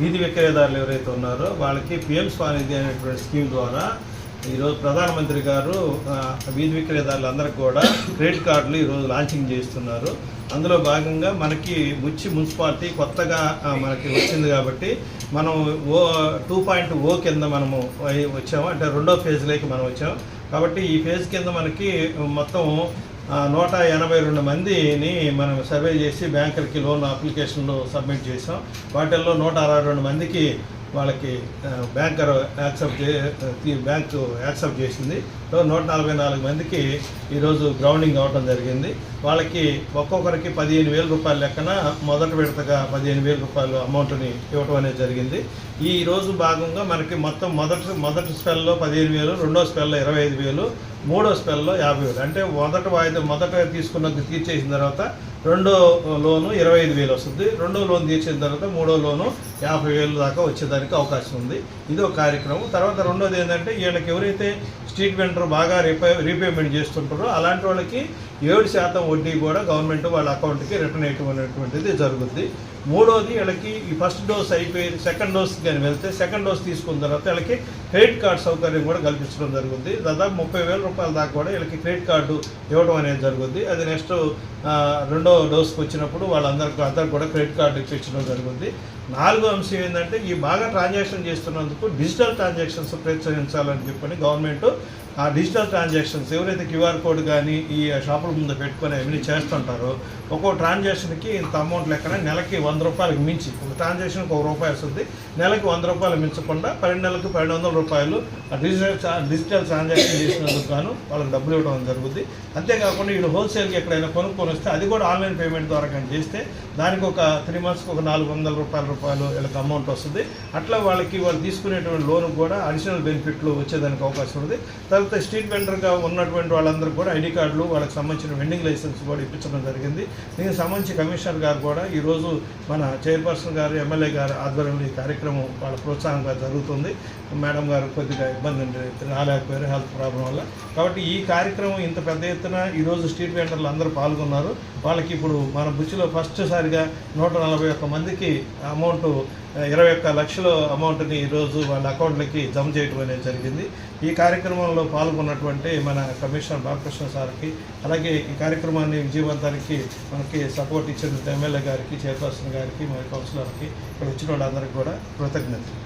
వీధి విక్రయదారులు ఎవరైతే ఉన్నారో వాళ్ళకి పిఎం స్వానిధి అనేటువంటి స్కీమ్ ద్వారా ఈరోజు ప్రధానమంత్రి గారు వీధి విక్రయదారులందరికీ కూడా క్రెడిట్ కార్డులు ఈరోజు లాంచింగ్ చేస్తున్నారు. అందులో భాగంగా మనకి ముచ్చి మున్సిపాలిటీ కొత్తగా మనకి వచ్చింది కాబట్టి మనం ఓ టూ పాయింట్ ఓ కింద మనము వచ్చాము. అంటే రెండో ఫేజ్లోకి మనం వచ్చాము. కాబట్టి ఈ ఫేజ్ కింద మనకి మొత్తం నూట ఎనభై రెండు మందిని మనం సర్వే చేసి బ్యాంకులకి లోన్ అప్లికేషన్లు సబ్మిట్ చేసాం. వాటిల్లో నూట అరవై రెండు మందికి వాళ్ళకి బ్యాంకర్ యాక్సెప్ట్ చే బ్యాంకు యాక్సెప్ట్ చేసింది. నూట నలభై నాలుగు మందికి ఈరోజు గ్రౌండింగ్ అవ్వడం జరిగింది. వాళ్ళకి ఒక్కొక్కరికి పదిహేను వేల రూపాయల లెక్కన మొదటి విడతగా పదిహేను వేల రూపాయలు అమౌంట్ని ఇవ్వడం అనేది జరిగింది. ఈ రోజు భాగంగా మనకి మొత్తం మొదటి మొదటి స్పెల్లో పదిహేను వేలు రెండో స్పెల్లో ఇరవై ఐదు వేలు మూడో స్పెల్లో యాభై వేలు. అంటే మొదటి వాయిదా మొదట తీసుకున్నది తీర్చేసిన తర్వాత రెండో లోను ఇరవై ఐదు వేలు వస్తుంది. రెండో లోన్ తీర్చిన తర్వాత మూడో లోను యాభై వేలు దాకా వచ్చేదానికి అవకాశం ఉంది. ఇది ఒక కార్యక్రమం. తర్వాత రెండోది ఏంటంటే వీళ్ళకి ఎవరైతే స్ట్రీట్ వెండర్ బాగా రీపే రీపేమెంట్ చేస్తుంటారో అలాంటి వాళ్ళకి ఏడు శాతం వడ్డీ కూడా గవర్నమెంట్ వాళ్ళ అకౌంట్కి రిటర్న్ అనేటువంటిది జరుగుద్ది. మూడోది వీళ్ళకి ఈ ఫస్ట్ డోస్ అయిపోయి సెకండ్ డోస్ కానీ వెళ్తే సెకండ్ డోస్ తీసుకున్న తర్వాత వీళ్ళకి క్రెడిట్ కార్డ్ సౌకర్యం కూడా కల్పించడం జరుగుతుంది దాదాపు ముప్పై వేల రూపాయల దాకా కూడా వీళ్ళకి క్రెడిట్ కార్డు ఇవ్వడం అనేది జరుగుతుంది అది నెక్స్ట్ రెండో డోస్కి వచ్చినప్పుడు వాళ్ళందరికీ అందరికి కూడా క్రెడిట్ కార్డు ఇప్పించడం జరుగుతుంది నాలుగో అంశం ఏంటంటే ఈ బాగా ట్రాన్సాక్షన్ చేస్తున్నందుకు డిజిటల్ ట్రాన్సాక్షన్స్ ప్రోత్సహించాలని చెప్పని గవర్నమెంట్ ఆ డిజిటల్ ట్రాన్సాక్షన్స్ ఎవరైతే క్యూఆర్ కోడ్ కానీ ఈ షాపుల ముందు పెట్టుకొని అవన్నీ చేస్తుంటారో ఒక్కో ట్రాన్సాక్షన్కి ఇంత అమౌంట్ లెక్కన నెలకి వంద రూపాయలకు మించి ఒక ట్రాన్సాక్షన్కి ఒక రూపాయి వస్తుంది. నెలకి వంద రూపాయలు మించకుండా పన్నెండు నెలలకు పన్నెండు వందల రూపాయలు ఆ డిజిటల్ డిజిటల్ ట్రాన్సాక్షన్ చేసినందుకు గాను వాళ్ళకి డబ్బులు ఇవ్వడం జరుగుతుంది అంతేకాకుండా వీళ్ళు హోల్సేల్కి ఎక్కడైనా కొనుక్కొని వస్తే అది కూడా ఆన్లైన్ పేమెంట్ ద్వారా కానీ చేస్తే దానికి ఒక త్రీ మంత్స్కి ఒక నాలుగు వందల రూపాయల రూపాయలు వీళ్ళకి అమౌంట్ వస్తుంది. అట్లా వాళ్ళకి వాళ్ళు తీసుకునేటువంటి లోన్ కూడా అడిషనల్ బెనిఫిట్లు వచ్చేదానికి అవకాశం ఉంది. తర్వాత స్ట్రీట్ వెండర్గా ఉన్నటువంటి వాళ్ళందరూ కూడా ఐడి కార్డులు వాళ్ళకి సంబంధించిన వెండింగ్ లైసెన్స్ కూడా ఇప్పించడం జరిగింది. దీనికి సంబంధించి కమిషనర్ గారు కూడా ఈరోజు మన చైర్పర్సన్ గారు ఎమ్మెల్యే గారు ఆధ్వర్యంలో ఈ కార్యక్రమం వాళ్ళ ప్రోత్సాహంగా జరుగుతుంది. మేడం గారు కొద్దిగా ఇబ్బంది రాలేకపోయారు హెల్త్ ప్రాబ్లం వల్ల. కాబట్టి ఈ కార్యక్రమం ఇంత పెద్ద ఎత్తున ఈరోజు స్ట్రీట్ వెండర్లు అందరూ పాల్గొన్నారు. వాళ్ళకి ఇప్పుడు మన బుచ్చిలో ఫస్ట్ సారిగా నూట నలభై ఒక్క మందికి అమౌంట్ ఇరవై ఒక్క లక్షల అమౌంట్ని ఈరోజు వాళ్ళ అకౌంట్లకి జమ చేయడం అనేది జరిగింది. ఈ కార్యక్రమంలో పాల్గొన్నటువంటి మన కమిషనర్ బాలకృష్ణ సార్కి అలాగే ఈ కార్యక్రమాన్ని విజయవంతానికి మనకి సపోర్ట్ ఇచ్చిన ఎమ్మెల్యే గారికి చైర్పర్సన్ గారికి మన కౌన్సిలర్కి ఇక్కడ వచ్చిన వాళ్ళందరికీ కూడా కృతజ్ఞతలు.